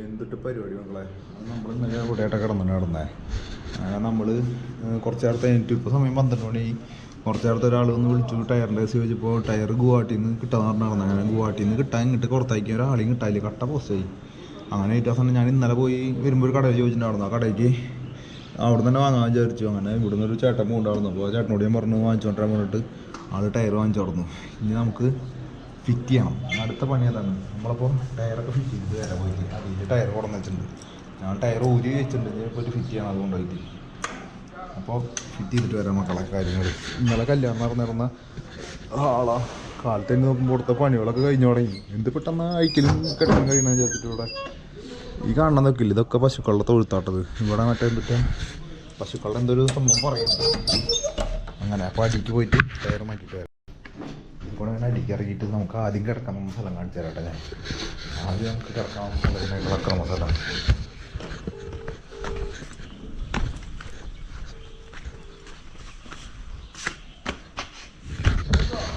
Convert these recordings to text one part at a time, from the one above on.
എന്തിട്ട് പരിപാടി മക്കളെ? നമ്മൾ ഇന്നലെ കൂടെയായിട്ട് കിടന്നു കിടന്നേ നമ്മൾ കുറച്ച് നേരത്തെ എനിക്ക് ഇപ്പോൾ സമയം പന്ത്രണ്ട് മണി. കുറച്ച് നേരത്തെ ഒരാൾ ഒന്ന് വിളിച്ചു. ടയറിന്റെ കേസ് ചോദിച്ചപ്പോൾ ടയർ ഗുവാഹട്ടിയിൽ നിന്ന് കിട്ടാന്ന് പറഞ്ഞ് നടന്നു. അങ്ങനെ ഗുവാഹട്ടിയിൽ നിന്ന് കിട്ടാൻ ഇങ്ങോട്ട് പുറത്താക്കി. ഒരാളെയും കിട്ടാനില്ല. കട്ട പോസ്റ്റായി. അങ്ങനെ ഏറ്റവും അവസാനം ഞാൻ ഇന്നലെ പോയി വരുമ്പോൾ ഒരു കടയിൽ ചോദിച്ചിട്ടുണ്ടായിരുന്നു. ആ കടയ്ക്ക് അവിടെ തന്നെ വാങ്ങാൻ വിചാരിച്ചു. അങ്ങനെ ഇവിടുന്ന് ഒരു ചേട്ടൻ കൊണ്ടായിരുന്നു അപ്പോൾ ചേട്ടനോട് ഞാൻ പറഞ്ഞു വാങ്ങിച്ചോണ്ടാൻ പറഞ്ഞിട്ട് ആൾ ടയർ വാങ്ങിച്ചു ഇനി നമുക്ക് ഫിറ്റ് ചെയ്യണം അടുത്ത പണി അതാണ്. നമ്മളപ്പോൾ ടയറൊക്കെ ഫിറ്റ് ചെയ്ത് വരാൻ പോയിട്ട്. അതിന്റെ ടയർ കൊടുന്ന് വെച്ചിട്ടുണ്ട്. ഞാൻ ടയർ ഊരി വെച്ചിട്ടുണ്ട്. ഇപ്പോൾ ഫിറ്റ് ചെയ്യണം അതുകൊണ്ട് കൊണ്ടുപോയിട്ട്. അപ്പോൾ ഫിറ്റ് ചെയ്തിട്ട് വരാം മക്കളെ കാര്യങ്ങൾ ഇന്നലെ കല്യാണം നടന്നിരുന്ന ആളാ. കാലത്ത് തന്നെ നോക്കുമ്പോൾ ഇവിടുത്തെ പണികളൊക്കെ കഴിഞ്ഞു തുടങ്ങി. എന്ത് പെട്ടെന്ന് അയക്കലും കിടക്കാൻ കഴിയണമെന്ന് വിചാരിച്ചിട്ട് ഇവിടെ. ഈ കാണാൻ നോക്കില്ല. ഇതൊക്കെ പശുക്കളുടെ തൊഴുത്താട്ടത്. ഇവിടെ മറ്റേ എന്തിട്ട്? പശുക്കളുടെ എന്തൊരു സംഭവം പറയുന്നത് അങ്ങനെ അപ്പോൾ അടിക്ക് പോയിട്ട് ടയർ മാറ്റിയിട്ട് ഇപ്പോൾ അങ്ങനെ അടിക്ക് ഇറങ്ങിയിട്ട് നമുക്ക് ആദ്യം കിടക്കാൻ സ്ഥലം കാണിച്ചു തരാട്ടെ ഞാൻ. ആദ്യം നമുക്ക് കിടക്കാൻ സ്ഥലത്തിനെ കിടക്കാൻ സ്ഥലം.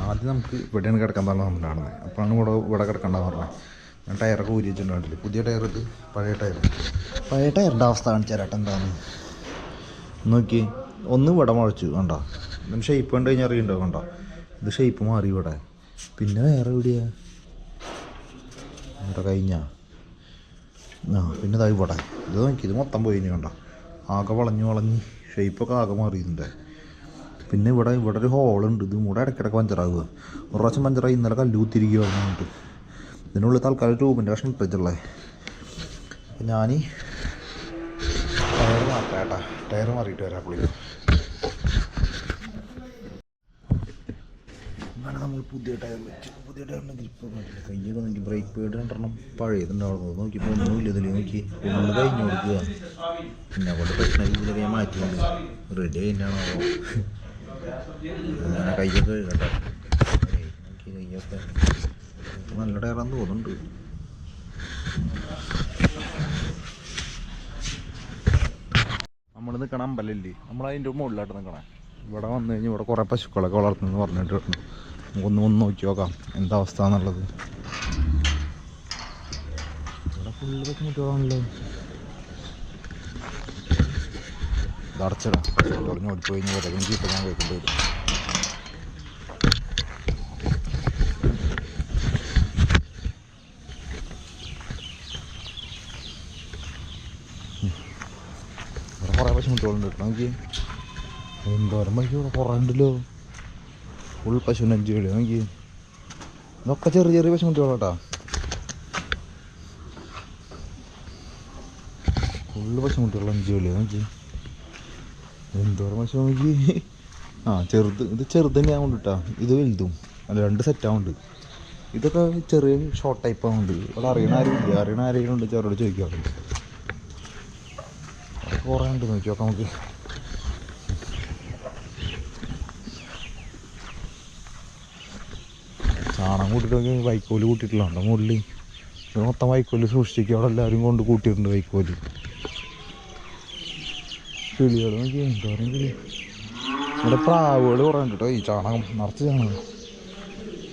ആദ്യം നമുക്ക് ഇവിടെയാണ് കിടക്കാൻ പറഞ്ഞത് നമ്മൾ കാണുന്നത് അപ്പോഴാണ് ഇവിടെ ഇവിടെ കിടക്കേണ്ടതെന്ന് പറഞ്ഞത്. ഞാൻ ടയറൊക്കെ ഊരി പുതിയ ടയർ ഇത് പഴയ ടയർ പഴയ ടയറിന്റെ അവസ്ഥ കാണിച്ചു തരാട്ടെ എന്താണ് നോക്കി ഒന്ന് ഇവിടെ മുഴച്ചു കണ്ടോ? ഷേപ്പ് കണ്ടു കഴിഞ്ഞാൽ അറിയണ്ടോ കണ്ടോ? ഇത് ഷേപ്പ് മാറി ഇവിടെ. പിന്നെ വേറെ എവിടെയാ? ഇവിടെ കഴിഞ്ഞാ. ആ പിന്നെ ഇതാ ഇവിടെ. ഇത് നോക്കി ഇത് മൊത്തം പോയി കണ്ടോ? ആകെ വളഞ്ഞ് വളഞ്ഞ്. ഷേപ്പൊക്കെ ആകെ മാറിയിട്ടുണ്ട്. പിന്നെ ഇവിടെ ഇവിടെ ഒരു ഹോളുണ്ട് ഇത് ഇവിടെ ഇടയ്ക്കിടയ്ക്ക് പഞ്ചറാവുക ഒരു പ്രാവശ്യം പഞ്ചറായി ഇന്നലെ കല്ലു തിരികെ പറഞ്ഞിട്ട്. ഇതിനുള്ളിൽ തൽക്കാലം ട്യൂബിന്റെ കഷ്ണം ഇട്ടിട്ടുള്ളേ അപ്പം ഞാൻ ടയർ മാറ്റാം ടയർ മാറിയിട്ട് വരാം പുള്ളി. നമ്മൾ പുതിയ ടയർ വെച്ചു. പുതിയ ടയറിന്റെ ഗ്രിപ്പ് കയ്യൊക്കെ നോക്കി ബ്രേക്ക് പേഡ് രണ്ടെണ്ണം പഴയതുണ്ടാവുന്നത് നോക്കിയപ്പോൾ ഒന്നുമില്ല ഇതിൽ നോക്കി ഉള്ളു കഴിഞ്ഞു കൊടുക്കുക പിന്നെ അവിടെ പ്രശ്നം ഇതിലൊക്കെ ഞാൻ മാറ്റിയുണ്ട് റെഡി ആയിട്ടാണോ? അങ്ങനെ കയ്യൊക്കെ കേട്ടോ. ഏയ് നോക്കി കയ്യൊക്കെ. നല്ല ടയറാന്ന് തോന്നുന്നുണ്ട്. നമ്മൾ നിൽക്കണ അമ്പലമില്ലേ നമ്മൾ മുകളിലായിട്ട് നിൽക്കണേ ഇവിടെ വന്നു കഴിഞ്ഞാൽ ഇവിടെ കുറേ പശുക്കളൊക്കെ വളർത്തുന്നു പറഞ്ഞിട്ടുണ്ട്. നമുക്കൊന്ന് ഒന്ന് നോക്കി നോക്കാം. എന്താ അവസ്ഥ എന്നുള്ളത്. ഇവിടെ ഫുള്ള് പശുമുട്ടുകളാണല്ലോ ഇത് അടച്ചിടാം. തുടങ്ങി ഓടിപ്പോയി കഴിഞ്ഞാൽ ഇപ്പം ഞാൻ കേൾക്കേണ്ടി വരും. കുറേ പശുമുട്ടുകളുണ്ട് കേട്ടോ. നോക്കി എന്തോരം പശു ഇവിടെ കുറേ ഉണ്ടല്ലോ ഫുൾ പശുവിന് അഞ്ച് കളി നോക്കി ഇതൊക്കെ ചെറിയ ചെറിയ പശു പശുമുട്ടുകളാട്ടാ ഫുള്ള് പശുമുട്ടുകൾ അഞ്ചു കളി നോക്കി എന്തോരം പശു നോക്കി ആ ചെറുത് ഇത് ചെറുത് തന്നെയാ കൊണ്ടിട്ടാ ഇത് വലുതും. അല്ല രണ്ട് സെറ്റ് ആവുന്നുണ്ട് ഇതൊക്കെ ചെറിയ ഷോർട്ട് ടൈപ്പ് ആവുന്നുണ്ട് ഇവിടെ അറിയണ ആരും ഇല്ല അറിയണ ആരെങ്കിലും ഉണ്ട് ചെറുതോട് ചോദിക്കാറുണ്ട് കുറേ ഉണ്ട്. നോക്കി നോക്കാം നമുക്ക്. ചാണകം നോക്കി വൈക്കോൽ കൂട്ടിയിട്ടില്ല മുകളിൽ ഇത് മൊത്തം വൈക്കോൽ സൂക്ഷിച്ചിരിക്കും അവിടെ എല്ലാവരും കൊണ്ട് കൂട്ടിയിട്ടുണ്ട് വൈക്കോൽ. കിളികൾ നോക്കി എന്തോരം കിളി? ഇവിടെ പ്രാവുകൾ കുറേ ഉണ്ട് കേട്ടോ ഈ ചാണകം നിറച്ച് ചാണകം.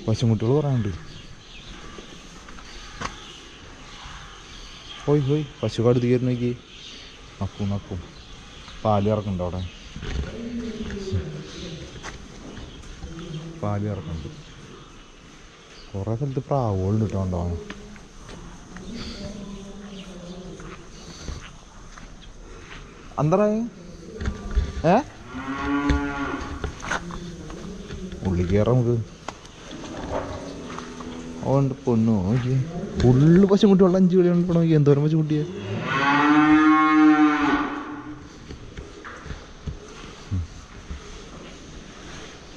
പശുമുട്ടികൾ കുറേ ഉണ്ട്. ഹോയ് ഹോയ് പശു കടുത്ത് കയറി നോക്കി. നക്കും നക്കും. പാൽ ഇറക്കുന്നുണ്ട് അവിടെ. പാൽ ഇറക്കുന്നുണ്ട് കുറേ സ്ഥലത്ത് പ്രാവുകളുണ്ട് കേട്ടോ ഉണ്ടാവാൻ അന്തറായ ഏ? ഉള്ളി കയറാം നമുക്ക്. ഓണ്ട് പൊന്നു. നോക്കി ഫുള്ള് പശുക്കുട്ടിയുള്ള അഞ്ച് കളിയാണ് ഉണ്ട് നോക്കി എന്തോരം പശുക്കുട്ടിയെ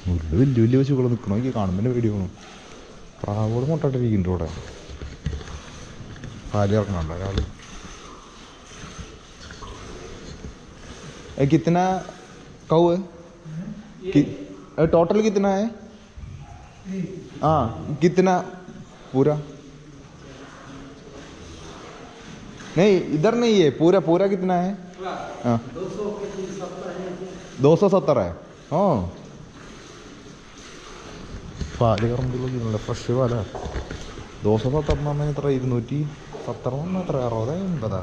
ഉള്ളു വലിയ വലിയ പശുക്കളെ നിൽക്കണം നോക്കി കാണുമ്പോൾ പേടി വേണം പ്രാവുകൾ മുട്ടട്ടിരിക്കുന്നുണ്ട് ഇവിടെ പാല് ഇറക്കണുണ്ടോ ഒരാൾ कितना कौ है कि, टोटल कितना है हाँ कितना पूरा नहीं इधर नहीं है पूरा पूरा कितना है हाँ दो सौ सत्तर है हाँ പാൽ കറമ്പുള്ള ഫ്രഷ് പാല ദോശ പത്തെണ്ണം എത്ര? ഇരുന്നൂറ്റി പത്തെണ്ണം എത്ര? അറുപത് എൺപതാ?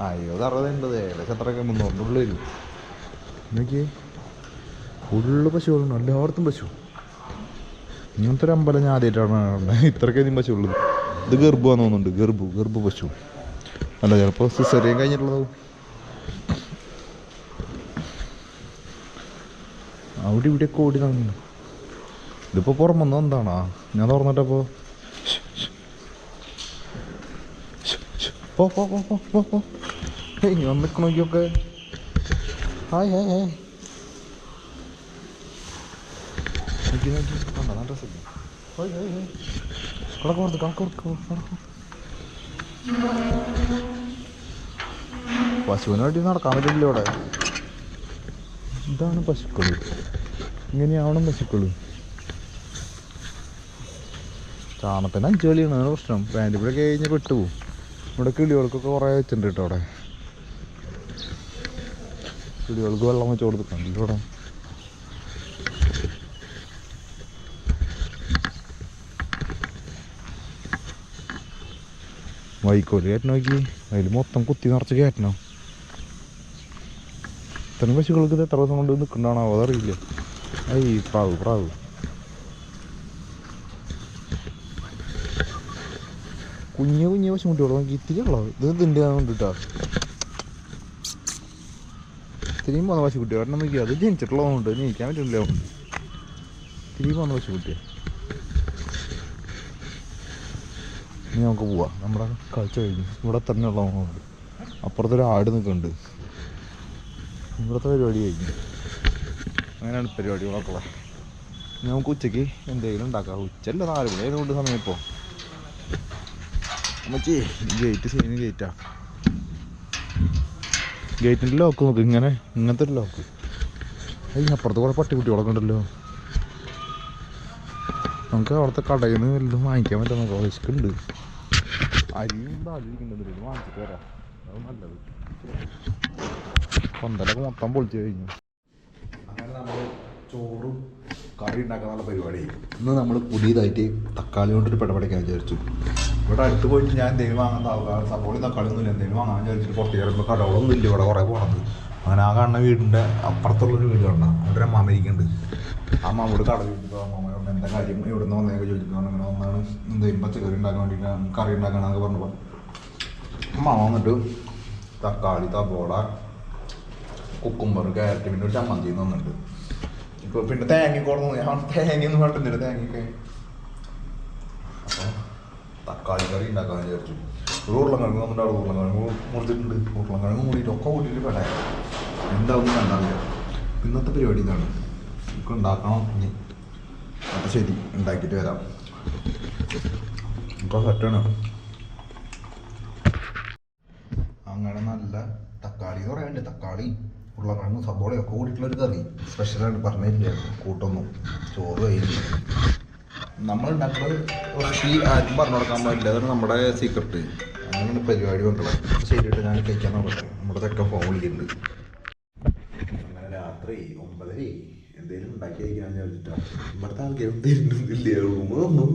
ആ ഇരുപത് അറുപത് എൺപത്. ഏകദേശം എത്രയൊക്കെ മുന്നൂറിന്റെ ഉള്ളിൽ വരും നോക്കിയേ. ഫുള്ള് പശുകളുണ്ട് എല്ലായിടത്തും പശു. ഇങ്ങനത്തെ ഒരു അമ്പലം ഞാൻ ആദ്യമായിട്ടാണ് ഇത്രയ്ക്കധികം പശു ഉള്ളത് ഇത് ഗർഭമാണെന്ന് തോന്നുന്നുണ്ട്. ഗർഭു ഗർഭ പശു. അല്ല ചിലപ്പോൾ സിസറിയും കഴിഞ്ഞിട്ടുള്ളതാവും. അവിടെ ഇവിടെയൊക്കെ ഓടി നടന്നു ഇതിപ്പോൾ പുറമെന്ന് എന്താണോ? ഞാൻ തുറന്നിട്ടപ്പോൾ പോ പോ പോ പോ പോ പോ. ഹേയ് ഞാൻ നിൽക്കണമെങ്കിലൊക്കെ ഹായ് ഹായ് ഹായ്. നോക്കി നോക്കി. കണ്ടോ നല്ല രസമില്ലേ ഹായ് ഹായ് ഹായ്. കണക്ക് കൊടുത്ത് കണക്ക് കൊടുക്ക് കണക്ക് നടക്കാൻ പറ്റില്ല ഇവിടെ. ഇതാണ് പശുക്കൾ ഇങ്ങനെയാവണം പശുക്കൾ ചാണത്തിന് അഞ്ച് കളിയാണ് അതാണ് പ്രശ്നം. ഇവിടെ കഴിഞ്ഞ് പെട്ടുപോകും ഇവിടെ കിളികൾക്കൊക്കെ കുറേ വെച്ചിട്ടുണ്ട് കേട്ടോ അവിടെ. കിളികൾക്ക് വെള്ളം വെച്ച് കൊടുത്തിട്ടുണ്ട്. ഇവിടെ. വൈക്കോൽ കയറ്റണം നോക്കി. അതിൽ മൊത്തം കുത്തി നിറച്ച് കയറ്റണം. ഇത്രയും പശുക്കൾക്ക് ഇത് എത്ര ദിവസം കൊണ്ട് നിൽക്കണ്ടാണോ അതറിയില്ല. ഐ പ്രാവ് പ്രാവ്. കുഞ്ഞു കുഞ്ഞു പശുമുട്ടിയോളൂ ഇത്തിരി ഉള്ളത് ഇത് ഇതിന്റെ കൊണ്ടിട്ടാ. ഇത്തിരിയും പോന്ന പശുക്കുട്ടി. ഒരെണ്ണം നോക്കി അത് ജനിച്ചിട്ടുള്ളതുകൊണ്ട് ജനിക്കാൻ പറ്റില്ല ഇത്തിരിയും പോന്ന പശുക്കുട്ടിയാ ഇനി നമുക്ക് പോവാം. നമ്മുടെ കാഴ്ച കഴിഞ്ഞു. ഇവിടെ തന്നെ ഉള്ളതുകൊണ്ട് അപ്പുറത്തൊരു ആട് നിൽക്കുന്നുണ്ട് ഇവിടുത്തെ പരിപാടി കഴിഞ്ഞു. അങ്ങനെയാണ് പരിപാടികളൊക്കെ നമുക്ക് ഉച്ചയ്ക്ക് എന്തെങ്കിലും ഉണ്ടാക്കാം. ഉച്ചല്ല നാല് മണി ആയതുകൊണ്ട് സമയം ഇപ്പോൾ അമ്മച്ചി ഗേറ്റ് സെയിം ഗേറ്റാ ഗേറ്റിന്റെ ലോക്ക് നോക്ക് ഇങ്ങനെ ഇങ്ങനത്തെ ഒരു ലോക്ക് അയ്യ അപ്പുറത്ത് കുറേ പട്ടിക്കുട്ടികളൊക്കെ ഉണ്ടല്ലോ. നമുക്ക് അവിടുത്തെ കടയിൽ നിന്ന് വല്ലതും വാങ്ങിക്കാൻ പറ്റുന്ന വിശക്കുണ്ട് അരിയും താലിരിക്കുന്നുണ്ട് വാങ്ങിച്ചിട്ട് വരാം. അത് നല്ലത്. പന്തലൊക്കെ മൊത്തം പൊളിച്ചു കഴിഞ്ഞു. അങ്ങനെ നമ്മൾ ചോറും കറി ഉണ്ടാക്കാനുള്ള പരിപാടി. ഇന്ന് നമ്മൾ പുതിയതായിട്ട് തക്കാളി കൊണ്ടൊരു പെടപടിക്കാൻ വിചാരിച്ചു. ഇവിടെ അടുത്ത് പോയിട്ട് ഞാൻ എന്തെങ്കിലും വാങ്ങാൻ സപ്പോർട്ട് തക്കാളി ഒന്നുമില്ല. എന്തെങ്കിലും വാങ്ങാൻ വിചാരിച്ചിട്ട് പുറത്ത് കയറുമ്പോൾ കടകളൊന്നും ഇല്ല ഇവിടെ കുറേ പോകണത് അങ്ങനെ ആ കാണുന്ന വീടിന്റെ അപ്പുറത്തുള്ളൊരു വീട് കണ്ട അവിടെ ഒരു അമ്മാമ ഇരിക്കുന്നുണ്ട്. ആ അവിടെ കട വീട്ടിൽ അമ്മാമയോട് എന്താ കാര്യം? ഇവിടെ നിന്ന് വന്നേക്ക് ചോദിച്ചു അങ്ങനെ ഒന്നാണ് എന്തെങ്കിലും പച്ചക്കറി ഉണ്ടാക്കാൻ വേണ്ടിയിട്ട് കറി ഉണ്ടാക്കാനൊക്കെ പറഞ്ഞപ്പോൾ അമ്മ വന്നിട്ട് തക്കാളി തബോള കുക്കുംബർ ക്യാരറ്റ് പിന്നെ ഒരു ചമ്മന്തി തന്നിട്ടുണ്ട്. പിന്നെ തേങ്ങ കൊള്ളുന്നു ഞാൻ തേങ്ങയൊന്നും വേണ്ടുന്നില്ല തേങ്ങയൊക്കെ തക്കാളി കറി ഉണ്ടാക്കാൻ വിചാരിച്ചു. ഒരു ഉരുളക്കിഴങ്ങ് നമ്മുടെ അവിടെ ഉരുളക്കിഴങ്ങ് മുറിച്ചിട്ടുണ്ട്. ഉരുളക്കിഴങ്ങ് കൂടിയിട്ട് ഒക്കെ കൂട്ടിയിട്ട് പെടാ. എന്താവും കണ്ടറിയില്ല. ഇന്നത്തെ പരിപാടി ഇതാണ്. നമുക്ക് ഉണ്ടാക്കണം ഇനി. അപ്പോൾ ശരി ഉണ്ടാക്കിയിട്ട് വരാം. ഇപ്പോൾ സെറ്റാണ് അങ്ങനെ നല്ല തക്കാളി എന്ന് പറയാനുണ്ട്. തക്കാളി ഉരുളക്കിഴങ്ങും സബോളയും ഒക്കെ കൂടിയിട്ടുള്ളൊരു കറി. സ്പെഷ്യലാണ് പറഞ്ഞിട്ടില്ലായിരുന്നു കൂട്ടൊന്നും. ചോറ് കഴിഞ്ഞു നമ്മൾ ഉണ്ടാക്കുന്നത് ആരും പറഞ്ഞു കൊടുക്കാൻ പറ്റില്ല. അതാണ് നമ്മുടെ സീക്രട്ട് അങ്ങനെയാണ് പരിപാടി കൊണ്ടുള്ളത് ശരിയായിട്ട് ഞാൻ കഴിക്കാൻ നോക്കട്ടെ. നമ്മുടെ തെക്ക വിളിക്കുന്നുണ്ട് അങ്ങനെ രാത്രി ഒമ്പതര എന്തെങ്കിലും ഉണ്ടാക്കി കഴിക്കാൻ ചോദിച്ചിട്ടാണ് ഇവിടുത്തെ ആൾക്കാരും തരുന്നില്ല റൂമൊന്നും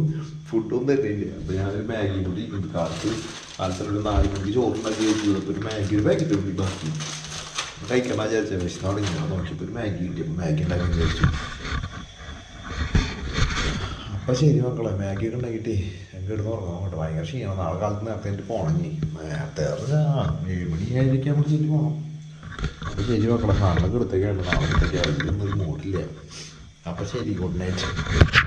ഫുഡൊന്നും തരുന്നില്ല അപ്പോൾ ഞാനൊരു മാഗി കൂടി കാലത്ത് കാലത്തൊരു നാല് മണിക്ക് ചോറുണ്ടാക്കി കഴിച്ചു അപ്പോൾ ഒരു മാഗി ഒരു പാക്കറ്റ് കൂടി ബാക്കി കഴിക്കണം വിചാരിച്ച വിശന്ന് തുടങ്ങി ഞാൻ നോക്കിയപ്പോൾ ഒരു മാഗി അപ്പോൾ മാഗി ഉണ്ടാക്കി കഴിച്ചു അപ്പം ശരി മക്കളെ മാഗി ഒക്കെ ഉണ്ടാക്കിയിട്ടേ എനിക്ക് ഇടുന്ന് ഉറങ്ങാൻ കേട്ടോ ഭയങ്കര ക്ഷീണം നാളെ കാലത്ത് നേരത്തെ എനിക്ക് പോകണമെങ്കിൽ നേരത്തെ പറഞ്ഞാൽ ഏഴ് മണി ഏഴരയ്ക്ക് നമ്മൾ ശരി പോകണം അപ്പം ശരി മക്കളെ നാളെ എടുത്തേക്കാണ് നാളെ എടുത്തേക്കാണ് ഒരു മൂടില്ല അപ്പം ശരി ഗുഡ് നൈറ്റ്